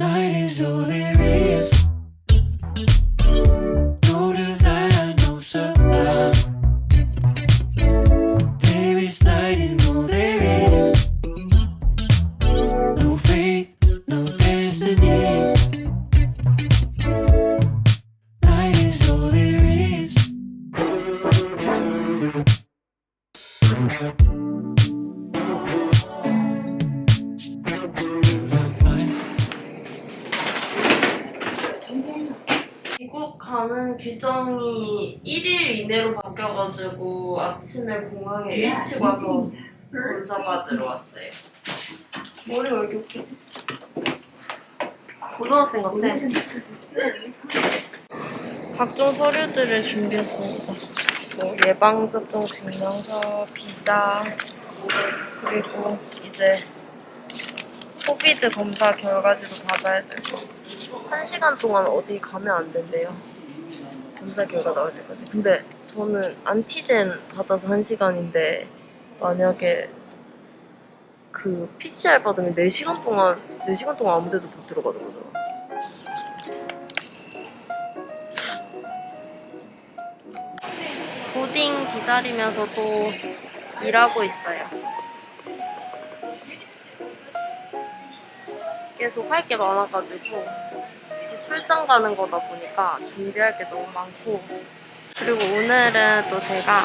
Night is all there is. 규정이 1일 이내로 바뀌어가지고 아침에 공항에 일찍 와서 검사 받으러 왔어요. 머리 왜 이렇게 웃기지? 고등학생 같아. 각종 서류들을 준비했습니다. 뭐 예방접종 증명서, 비자, 그리고 이제 코비드 검사 결과지도 받아야 돼서 한 시간 동안 어디 가면 안 된대요. 검사 결과 나올 때까지. 근데 저는 안티젠 받아서 한 시간인데 만약에 그 PCR 받으면 4시간 동안 4시간 동안 아무 데도 못 들어가는 거죠. 보딩 기다리면서 또 일하고 있어요. 계속 할 게 많아가지고 출장 가는 거다 보니까 준비할 게 너무 많고 그리고 오늘은 또 제가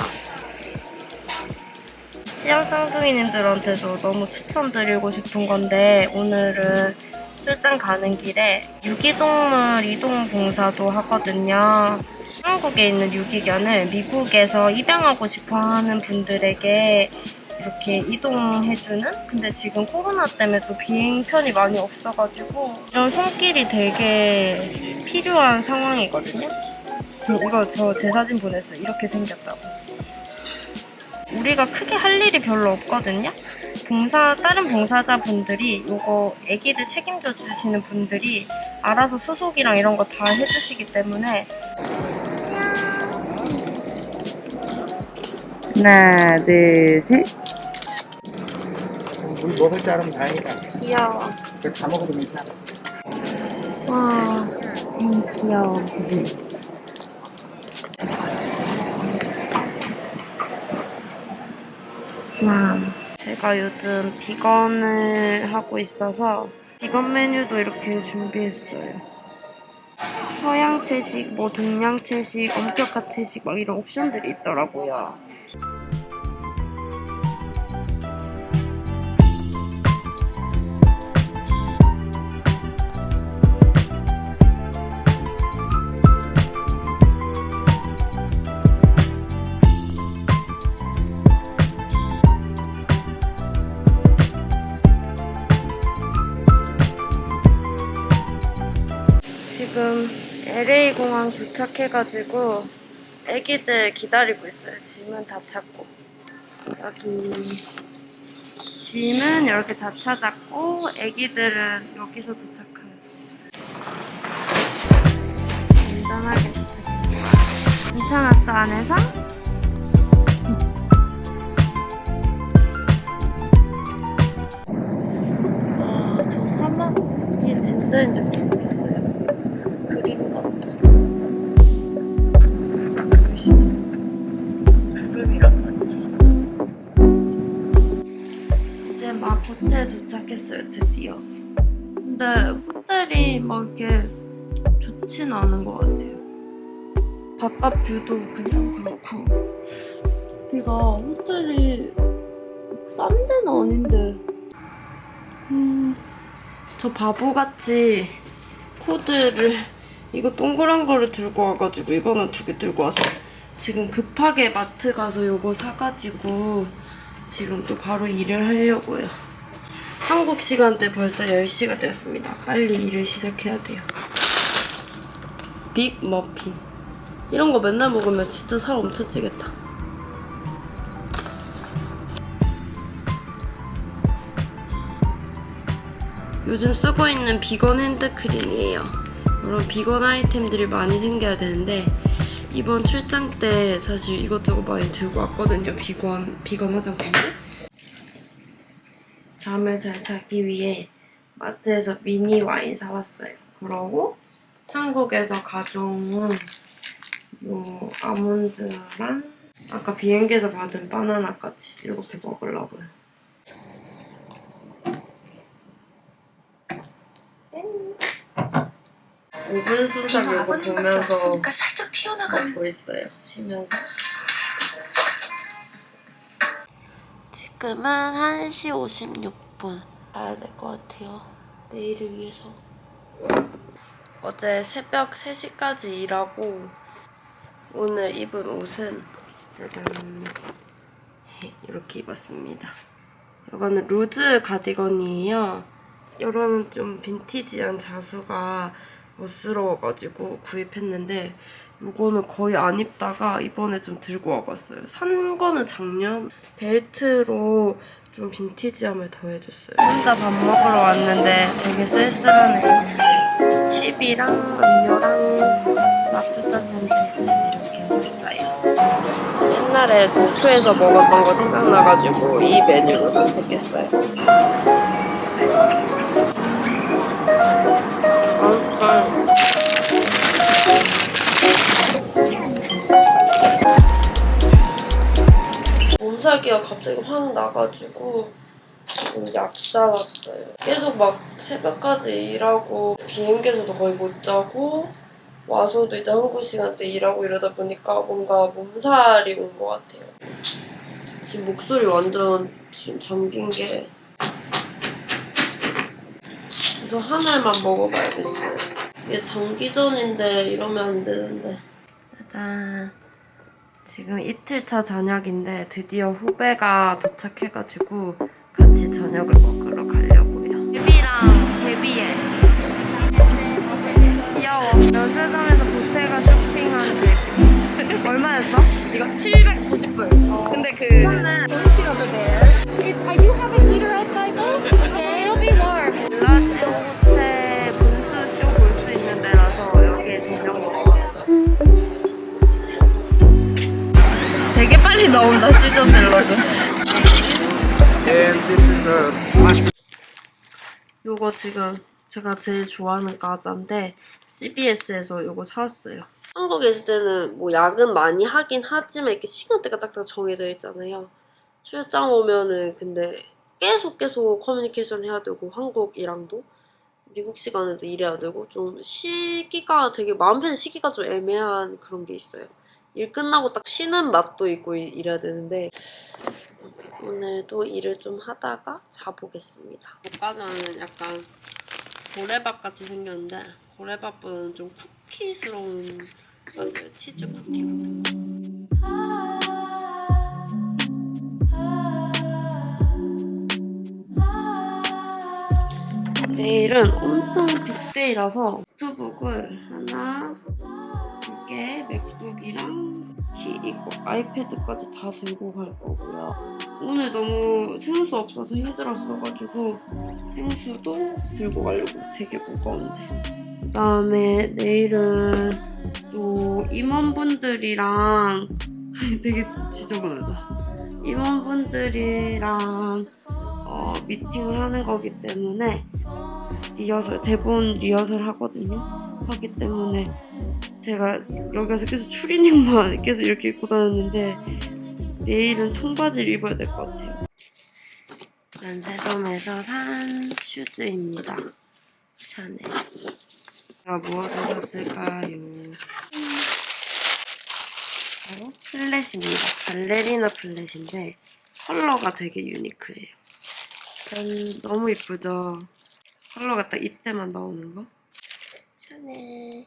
시험 쌍둥이님들한테도 너무 추천드리고 싶은 건데 오늘은 출장 가는 길에 유기동물 이동 봉사도 하거든요. 한국에 있는 유기견을 미국에서 입양하고 싶어 하는 분들에게 이렇게 이동해주는? 근데 지금 코로나 때문에 또 비행편이 많이 없어가지고 이런 손길이 되게 필요한 상황이거든요. 음, 이거 저 제 사진 보냈어요. 이렇게 생겼다고. 우리가 크게 할 일이 별로 없거든요. 봉사 다른 봉사자분들이 이거 애기들 책임져 주시는 분들이 알아서 수속이랑 이런 거 다 해주시기 때문에 하나, 둘, 셋. 우리 먹을 줄 알으면 다행이다. 귀여워. 그다 먹어도 괜찮아. 와. 음, 귀여워. 와. 제가 요즘 비건을 하고 있어서 비건 메뉴도 이렇게 준비했어요. 서양 채식, 뭐 동양 채식, 엄격한 채식 막 이런 옵션들이 있더라고요. 공항 도착해가지고 애기들 기다리고 있어요. 짐은 다 찾고 여기 짐은 이렇게 다 찾았고 애기들은 여기서 도착해서 안전하게 도착했어요. 괜찮았어 안에서? 와, 저 사막이 진짜인지 모르겠어요. 호텔 도착했어요, 드디어. 근데 호텔이 막 이렇게 좋진 않은 것 같아요. 바깥 뷰도 그냥 그렇고. 여기가 호텔이 싼 데는 아닌데. 음, 저 바보같이 코드를 이거 동그란 거를 들고 와가지고 이거는 두 개 들고 와서 지금 급하게 마트 가서 요거 사가지고 지금 또 바로 일을 하려고요. 한국 시간대 벌써 10시가 되었습니다. 빨리 일을 시작해야 돼요. 빅 머핀. 이런 거 맨날 먹으면 진짜 살 엄청 찌겠다. 요즘 쓰고 있는 비건 핸드크림이에요. 이런 비건 아이템들이 많이 생겨야 되는데 이번 출장 때 사실 이것저것 많이 들고 왔거든요. 비건 비건 화장품들. 잠을 잘 자기 위해 마트에서 미니 와인 사왔어요. 그러고 한국에서 가져온 요 아몬드랑 아까 비행기에서 받은 바나나까지 이렇게 먹으려고요. 짠! 5분 순삭 이거 보면서 살짝 튀어나가면 먹고 있어요. 쉬면서. 지금은 1시 56분. 가야 될 것 같아요. 내일을 위해서. 어제 새벽 3시까지 일하고 오늘 입은 옷은 짜잔 이렇게 입었습니다. 이거는 루즈 가디건이에요. 이거는 좀 빈티지한 자수가 멋스러워가지고 구입했는데 이거는 거의 안 입다가 이번에 좀 들고 와봤어요. 산 거는 작년 벨트로 좀 빈티지함을 더해줬어요. 혼자 밥 먹으러 왔는데 되게 쓸쓸하네. 칩이랑 음료랑 랍스터 샌드위치 이렇게 샀어요. 옛날에 도쿄에서 먹었던 거 생각나가지고 이 메뉴로 선택했어요. 몸살기가 갑자기 확 나가지고 지금 약 사 왔어요. 계속 막 새벽까지 일하고 비행기에서도 거의 못 자고 와서도 이제 한국 시간대 일하고 이러다 보니까 뭔가 몸살이 온 것 같아요. 지금 목소리 완전 지금 잠긴 게 그래서 하나만 먹어봐야겠어요. 이게 장기전인데 이러면 안 되는데. 짜잔. 지금 이틀차 저녁인데 드디어 후배가 도착해가지고 같이 저녁을 먹으러 가려고요. 데비랑 데비에 귀여워. 면세점에서 보태가 쇼핑한 데비. 얼마였어? 이거 790불. 근데 그 policy over there. It's, I do have a heater outside though. Okay, it'll be warm. 빨리 나온다 시저 샐러드. And this is the mashed 요거 지금 제가 제일 좋아하는 과자인데 CBS에서 요거 사왔어요. 한국에 있을 때는 뭐 야근 많이 하긴 하지만 이렇게 시간대가 딱딱 정해져 있잖아요. 출장 오면은 근데 계속 계속 커뮤니케이션 해야 되고 한국이랑도 미국 시간에도 일해야 되고 좀 시기가 되게 마음 편한 시기가 좀 애매한 그런 게 있어요. 일 끝나고 딱 쉬는 맛도 있고 이- 이래야 되는데 오늘도 일을 좀 하다가 자보겠습니다. 오빠는 약간 고래밥 같이 생겼는데 고래밥보다는 좀 쿠키스러운 맞아요. 치즈 쿠키. 내일은 엄청 빅데이라서 노트북을 하나, 두 개, 맥북이랑 키 이거 아이패드까지 다 들고 갈 거고요. 오늘 너무 생수 없어서 힘들었어가지고 생수도 들고 가려고 되게 무거운데. 그 다음에 내일은 또 임원분들이랑 되게 지저분하다. 임원분들이랑 어, 미팅을 하는 거기 때문에 리허설 대본 리허설 하거든요. 하기 때문에 제가 여기 와서 계속 추리닝만 계속 이렇게 입고 다녔는데 내일은 청바지를 입어야 될 것 같아요. 면세점에서 산 슈즈입니다. 샤넬. 제가 무엇을 샀을까요? 바로 플랫입니다. 발레리나 플랫인데 컬러가 되게 유니크해요. 짠, 너무 이쁘죠? 컬러가 딱 이때만 나오는 거. 샤넬.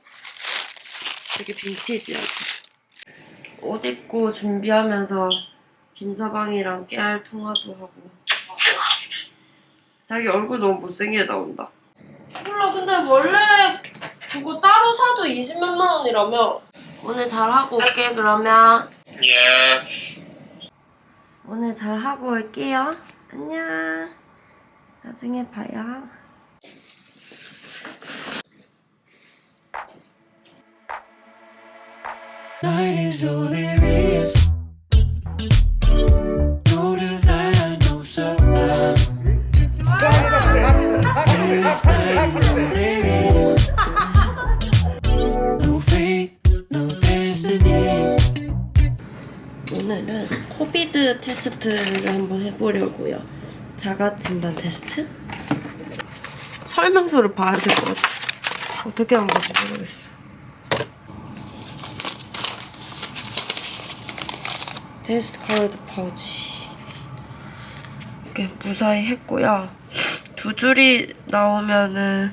되게 빈티지하죠? 옷 입고 준비하면서 김서방이랑 깨알 통화도 하고. 자기 얼굴 너무 못생기게 나온다. 몰라 근데 원래 그거 따로 사도 20몇만 원이라며. 오늘 잘하고 올게 그러면. 오늘 잘하고 올게요. 안녕. 나중에 봐요 오늘은 코비드 테스트를 한번 해보려고요. 자가 진단 테스트? 설명서를 봐야 될 것 같아. 어떻게 한 건지 모르겠어. 테스트 카드 파우치. 이렇게 무사히 했고요. 두 줄이 나오면은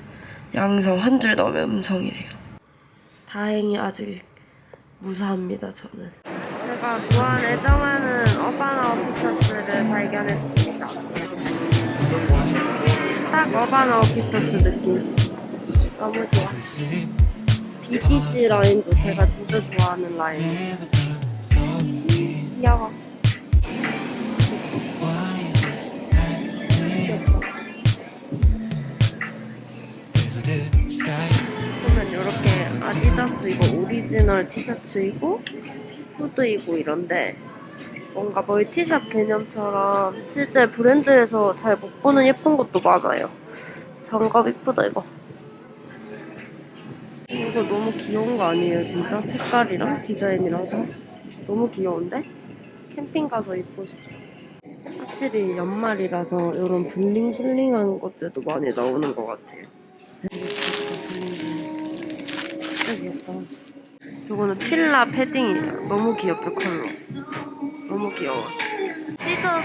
양성, 한 줄 나오면 음성이래요. 다행히 아직 무사합니다, 저는. 제가 무한 애정하는 어바나 어피터스를 발견했습니다. 딱 어바나 어피터스 느낌. 너무 좋아. BTG 라인도 제가 진짜 좋아하는 라인. 귀여워. 보면 이렇게 아디다스 이거 오리지널 티셔츠이고 후드이고 이런데 뭔가 멀티샵 개념처럼 실제 브랜드에서 잘 못 보는 예쁜 것도 많아요. 장갑 이쁘다 이거. 이거 너무 귀여운 거 아니에요 진짜? 색깔이랑 디자인이랑 다 너무 귀여운데? 캠핑 가서 입고 싶어. 확실히 연말이라서 이런 블링블링한 것들도 많이 나오는 것 같아요. 진짜 귀엽다. 이거는 필라 패딩이에요. 너무 귀엽죠 컬러. 너무 귀여워. 시저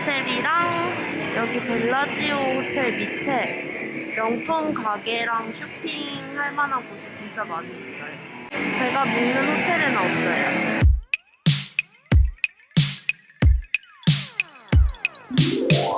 호텔이랑 여기 벨라지오 호텔 밑에 명품 가게랑 쇼핑할 만한 곳이 진짜 많이 있어요. 제가 묵는 호텔에는 없어요. Yeah.